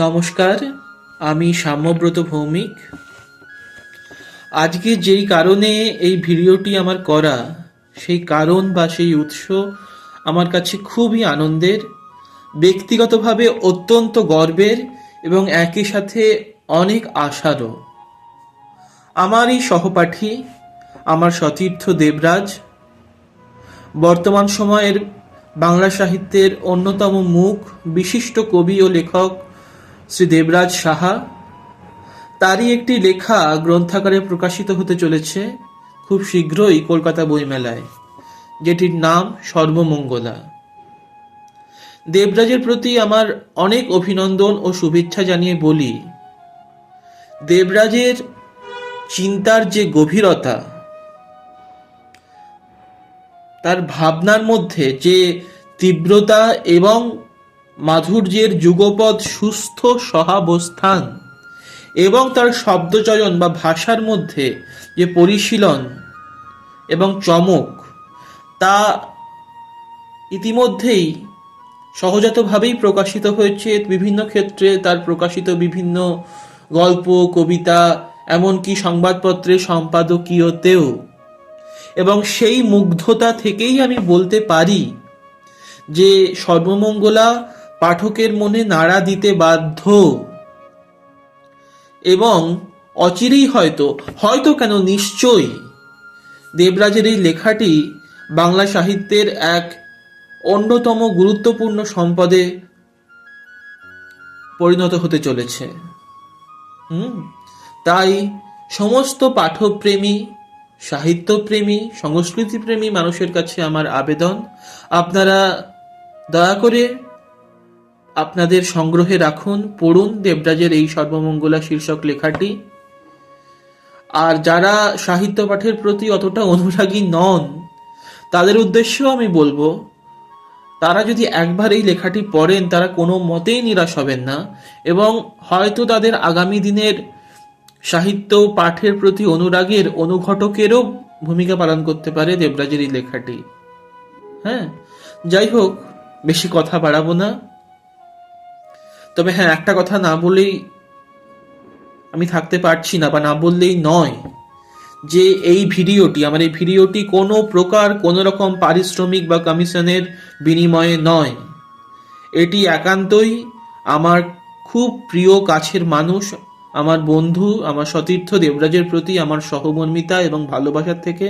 নমস্কার, আমি সাম্যব্রত ভৌমিক। আজকে যেই কারণে এই ভিডিওটি আমার করা, সেই কারণ বা সেই উৎস আমার কাছে খুবই আনন্দের, ব্যক্তিগতভাবে অত্যন্ত গর্বের এবং একই সাথে অনেক আশারও। আমারই সহপাঠী, আমার সতীর্থ দেবরাজ, বর্তমান সময়ের বাংলা সাহিত্যের অন্যতম মুখ, বিশিষ্ট কবি ও লেখক শ্রী দেবরাজ সাহা। তারই একটি লেখা গ্রন্থাকারে প্রকাশিত হতে চলেছে খুব শীঘ্রই কলকাতা বইমেলায়, যেটির নাম সর্বমঙ্গলা। দেবরাজের প্রতি আমার অনেক অভিনন্দন ও শুভেচ্ছা জানিয়ে বলি, দেবরাজের চিন্তার যে গভীরতা, তার ভাবনার মধ্যে যে তীব্রতা এবং মাধুর্যের যুগপদ সুস্থ সহাবস্থান এবং তার শব্দচয়ন বা ভাষার মধ্যে যে পরিশীলন এবং চমক, তা ইতিমধ্যেই সহজাতভাবেই প্রকাশিত হয়েছে। বিভিন্ন ক্ষেত্রে তার প্রকাশিত বিভিন্ন গল্প, কবিতা, এমনকি সংবাদপত্রের সম্পাদকীয়তেও। এবং সেই মুগ্ধতা থেকেই আমি বলতে পারি যে সর্বমঙ্গলা পাঠকের মনে নাড়া দিতে বাধ্য। এবং অচিরেই হয়তো হয়তো কেন নিশ্চয়ই। দেবরাজের এই লেখাটি বাংলা সাহিত্যের এক অন্যতম গুরুত্বপূর্ণ সম্পদে পরিণত হতে চলেছে। হুম? তাই সমস্ত পাঠপ্রেমী সাহিত্যপ্রেমী, সংস্কৃতিপ্রেমী মানুষের কাছে আমার আবেদন। আপনারা দয়া করে আপনাদের সংগ্রহে রাখুন, পড়ুন দেবরাজের এই সর্বমঙ্গলা শীর্ষক লেখাটি। আর যারা সাহিত্য পাঠের প্রতি অতটা অনুরাগী নন, তাদের উদ্দেশ্যেও আমি বলব, তারা যদি একবার এই লেখাটি পড়েন, তারা কোনো মতেই নিরাশ হবেন না এবং হয়তো তাদের আগামী দিনের সাহিত্য পাঠের প্রতি অনুরাগের অনুঘটকেরও ভূমিকা পালন করতে পারে দেবরাজের এই লেখাটি। হ্যাঁ যাই হোক, বেশি কথা বাড়াবো না। তবে হ্যাঁ একটা কথা না বলেই আমি থাকতে পারছি না বা না বললেই নয় যে এই ভিডিওটি, আমার এই ভিডিওটি কোনো প্রকার কোনো রকম পারিশ্রমিক বা কমিশনের বিনিময়ে নয়। এটি একান্তই আমার খুব প্রিয় কাছের মানুষ, আমার বন্ধু, আমার সতীর্থ দেবরাজের প্রতি আমার সহমর্মিতা এবং ভালোবাসার থেকে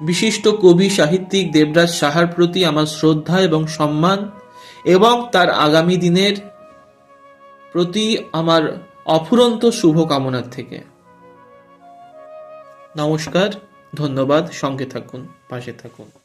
বিশিষ্ট কবি, সাহিত্যিক দেবরাজ সাহার প্রতি আমার শ্রদ্ধা এবং সম্মান এবং তার আগামী দিনের প্রতি আমার অফুরন্ত শুভকামনার থেকে। নমস্কার ধন্যবাদ সঙ্গে থাকুন পাশে থাকুন।